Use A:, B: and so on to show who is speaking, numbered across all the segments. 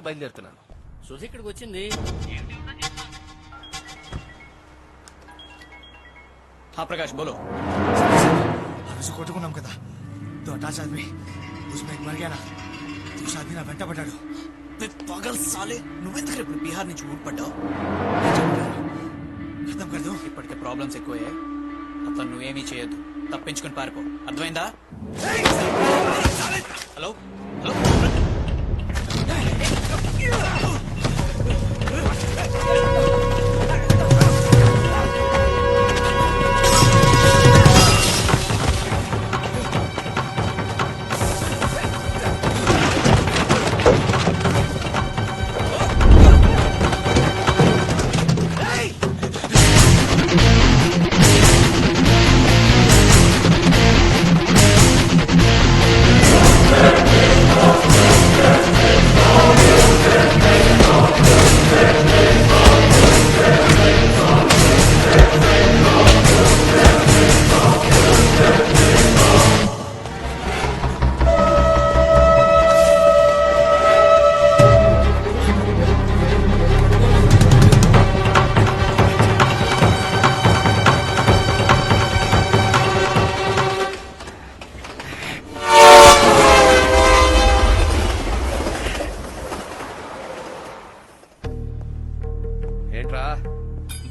A: ఆఫీస్కి బయలుదేరుతున్నాను
B: సుధి ఇక్కడికి వచ్చింది
C: हाँ प्रकाश बोलो
D: ఆ రోజు కొట్టుకున్నాం కదా తో అటాచ్ ఆద్మీ उसमें एक मर गया ना दूसरा आदमी ना వెంట పడ్డాడు
C: పగల్ సాలే నువ్వెందుకు ఇప్పుడు బీహార్ నుంచి ఊడిపడ్డావు
D: ఖతం కర్ దో
C: ఇప్పటికే ప్రాబ్లమ్స్ ఎక్కువయ్యాయి అతను నువ్వేమీ చేయొద్దు తప్పించుకుని పారిపో అర్థమైందా హలో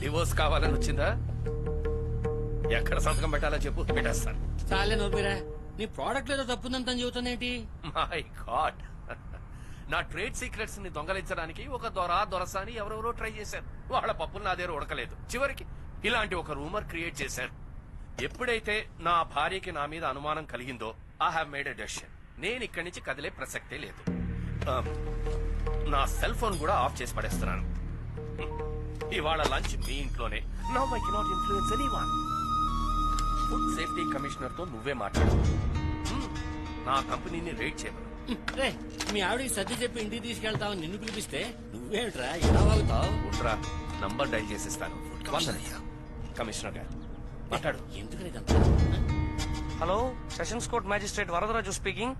A: డివోర్స్ కావాలని వచ్చిందా ఎక్కడ సంతకం పెట్టాలో చెప్పు పెట్టేస్తాను.
B: చాలే నోపిరా. నీ ప్రోడక్ట్ ఏదో తప్పుందని తను చెబుతానేంటి
A: మై గాడ్ నా ట్రేడ్ సీక్రెట్స్ని దొంగలించడానికి ఒక దొర దొరసాని ఎవరెవరో ట్రై చేశారు. వాళ్ళ పప్పులు నా దగ్గర ఉడకలేదు. చివరికి ఇలాంటి ఒక రూమర్ క్రియేట్ చేశారు. ఎప్పుడైతే నా భార్యకి నా మీద అనుమానం కలిగిందో I have made a decision నేను ఇక్కడి నుంచి కదిలే ప్రసక్తే లేదు. ఆ, నా సెల్ ఫోన్ కూడా ఆఫ్ చేసి పడేస్తున్నాను. ఇవాళ లంచ్ మీ ఇంట్లోనే. Now I cannot influence anyone food safety కమిషనర్తో నువ్వే మాట్లాడు. నా కంపెనీని రేట్ చేయమను.
B: రే మీ ఆవిడకి సర్ది చెప్పి ఇంటికి తీసుకెళ్తావు నిన్ను పిలిపిస్తే నువ్వేంట్రా ఎలా వాగుతావు?
A: ఉంట్రా నంబర్ డైల్ చేసిస్తాను. కమిషనర్ గారు మాట్లాడు.
B: ఇదంతా
E: hello sessions court magistrate Varadaraju speaking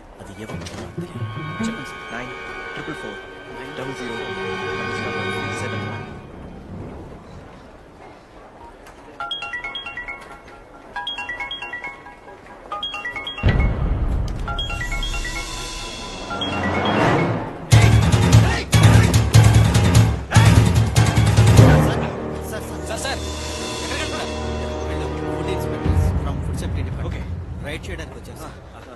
C: sir
E: అది ఎవరు
C: చెప్పండి
E: sir.
C: Nine triple four. Nine double zero.
E: Seven raid చేయడానికి వచ్చాను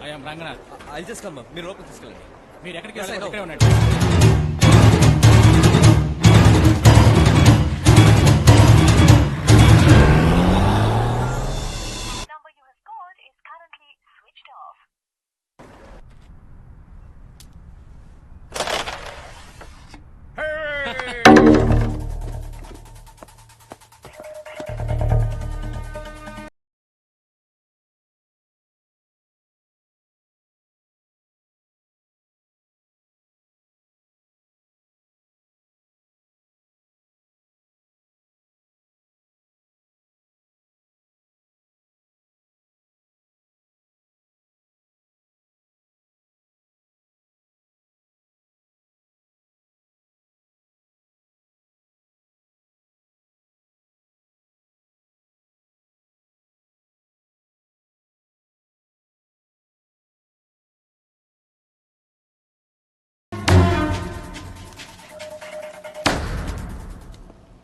C: I'm Ranganath.
E: I just come మీరు లోపలికి తీసుకెళ్ళండి.
C: మీరు ఎక్కడికి వెళ్ళాలి. ఇక్కడే ఉండండి.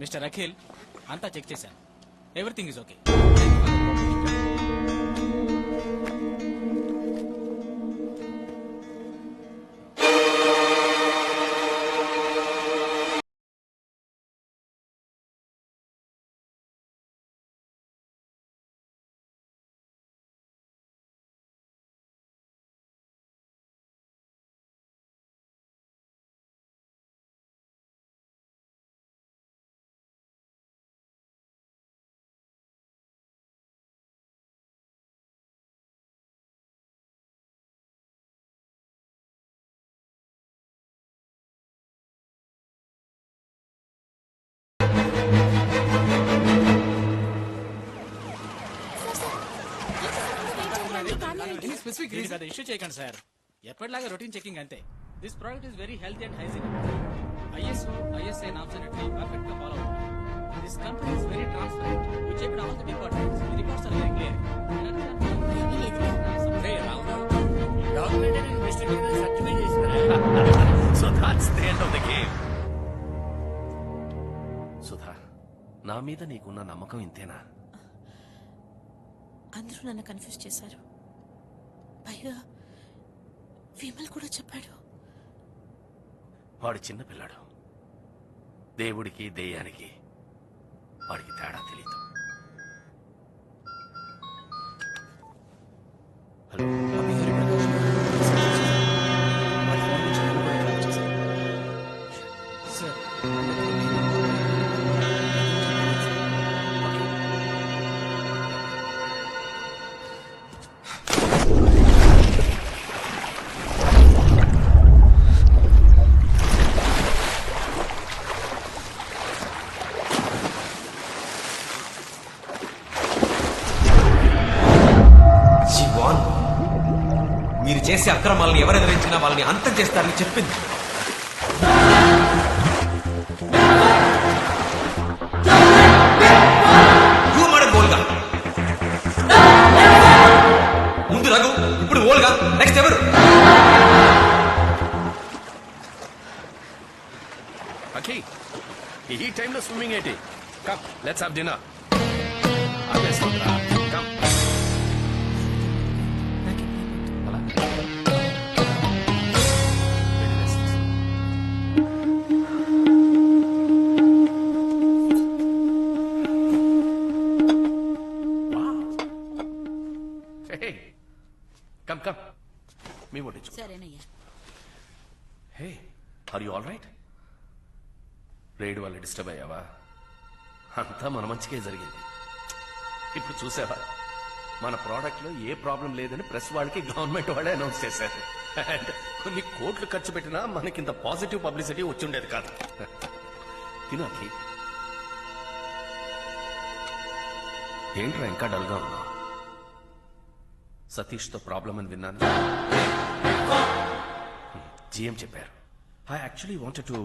C: మిస్టర్ అఖిల్ అంతా చెక్ చేశాను. Everything is okay specific reason అది ఇష్యూ చేయకండి సార్ ఎప్పటిలాగా రొటీన్ చెకింగ్ అంతే. This product is very healthy and hygiene ISO ISI norms అన్నిటిని పర్ఫెక్ట్గా ఫాలో అవుతుంది this company is very transparent we check all the departments the reports are very clear
B: ray Ramarao documentary mistake certify చేసినారా
A: so that's the end of the game Sudha నా మీద నీకున్న నమ్మకం ఇంతేనా?
F: అందరూ నన్ను కన్ఫ్యూజ్ చేశారు. పైగా విమల్ కూడా చెప్పాడు.
A: వాడు చిన్న పిల్లాడు. దేవుడికి దెయ్యానికి వాడికి తేడా తెలీదు. హలో.
C: అభి
G: చేసే అక్రమాలను ఎవరు ఎదిరించినా వాళ్ళని అంతం చేస్తారని చెప్పింది. ఓల్గా ముందు రఘు ఇప్పుడు ఓల్గా నెక్స్ట్ ఎవరు?
A: అఖి ఈ టైంలో స్విమ్మింగ్ ఏంటి? కమ్ లెట్స్ హావ్ డిన్నర్ అదే come, come. మీ
F: సరేనయ్యా.
A: Hey are you all right రేడు వల్ల డిస్టర్బ్ అయ్యావా? అంతా మన మంచికే జరిగింది. ఇప్పుడు చూసావా? మన ప్రోడక్ట్లో ఏ ప్రాబ్లం లేదని ప్రెస్ వాళ్ళకి గవర్నమెంట్ వాళ్ళే అనౌన్స్ చేశారు. అండ్ కొన్ని కోట్లు ఖర్చు పెట్టినా మనకింత పాజిటివ్ పబ్లిసిటీ వచ్చుండేది కాదు. తినాలి ఏంట్రా ఇంకా డల్గా ఉన్నావు? సతీష్తో ప్రాబ్లం అని విన్నాను. జిఎం చెప్పారు. I actually wanted to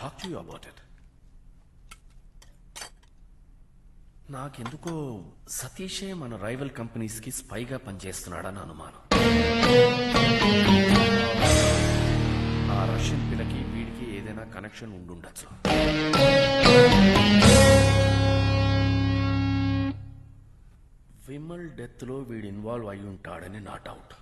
A: talk to you about it నాకెందుకో సతీషే మన రైవల్ కంపెనీస్కి స్పైగా పనిచేస్తున్నాడని అనుమానం. ఆ రష్యన్ పిల్లకి వీడికి ఏదైనా కనెక్షన్ ఉండుండొచ్చు. విమల్ డెత్లో వీడు ఇన్వాల్వ్ అయి ఉంటాడని నా డౌట్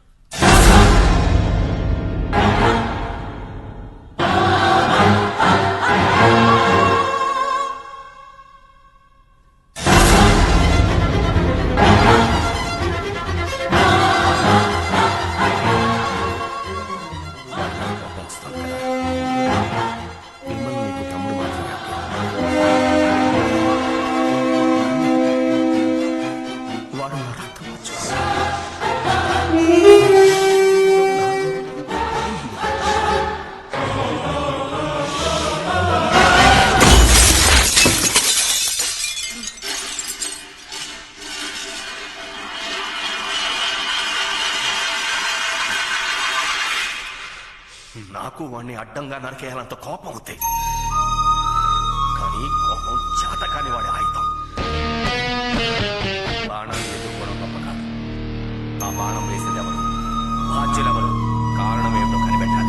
A: నాకు వాణ్ణి అడ్డంగా నరికేయాలంత కోపం అవుతాయి కానీ కోపం చేతకాని వాడి ఆయుధం. బాణం ఎదుర్కోవడం గొప్ప కాదు. ఆ బాణం వేసింది ఎవరు? బాధ్యులెవరు కారణం ఏమిటో కనిపెట్టాలి.